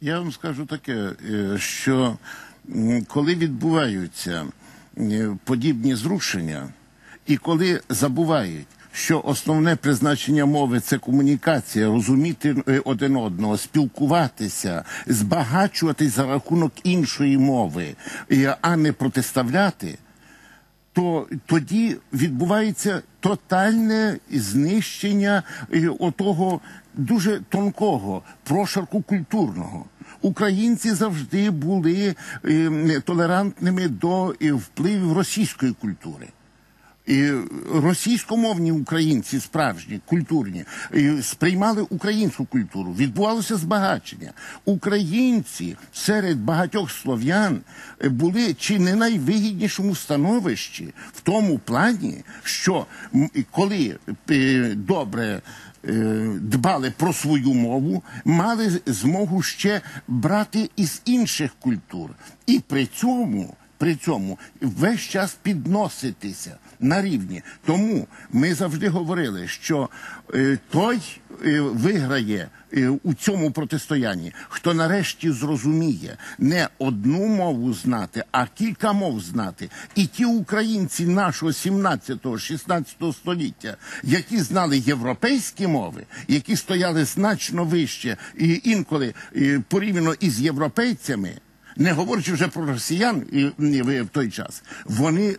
Я вам скажу таке, е, що коли відбуваються е, подібні зрушення, і коли забувають, що основне призначення мови це комунікація, розуміти е, один одного, спілкуватися, збагачуватись за рахунок іншої мови, а не протиставляти, то тоді відбувається тотальне знищення отого дуже тонкого прошарку культурного. Українці завжди були е, толерантними до е, впливів російської культури. Російськомовні українці, справжні, культурні, сприймали українську культуру. Відбувалося збагачення. Українці серед багатьох слов'ян були чи не найвигіднішому становищі в тому плані, що коли е, добре. е, Дбали про свою мову, мали змогу ще брати із інших культур, і при цьому при цьому весь час підноситися на рівні. Тому ми завжди говорили, що е, той е, виграє е, у цьому протистоянні, хто нарешті зрозуміє не одну мову знати, а кілька мов знати. І ті українці нашого 17-16 століття, які знали європейські мови, які стояли значно вище і інколи порівняно із європейцями. Не говорячи вже про росіян в той час, вони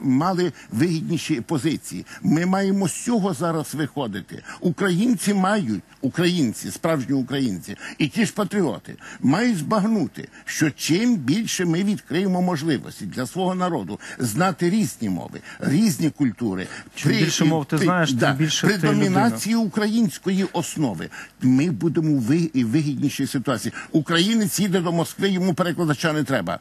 мали вигідніші позиції. Ми маємо з цього зараз виходити. Українці мають, українці, справжні українці, і ті ж патріоти мають збагнути, що чим більше ми відкриємо можливості для свого народу знати різні мови, різні культури. Чим більше мов ти знаєш, тим більше при ти людина. домінації української основи. Ми будемо в ви- вигіднішій ситуації. Українець їде до Москви, йому перекладача не треба.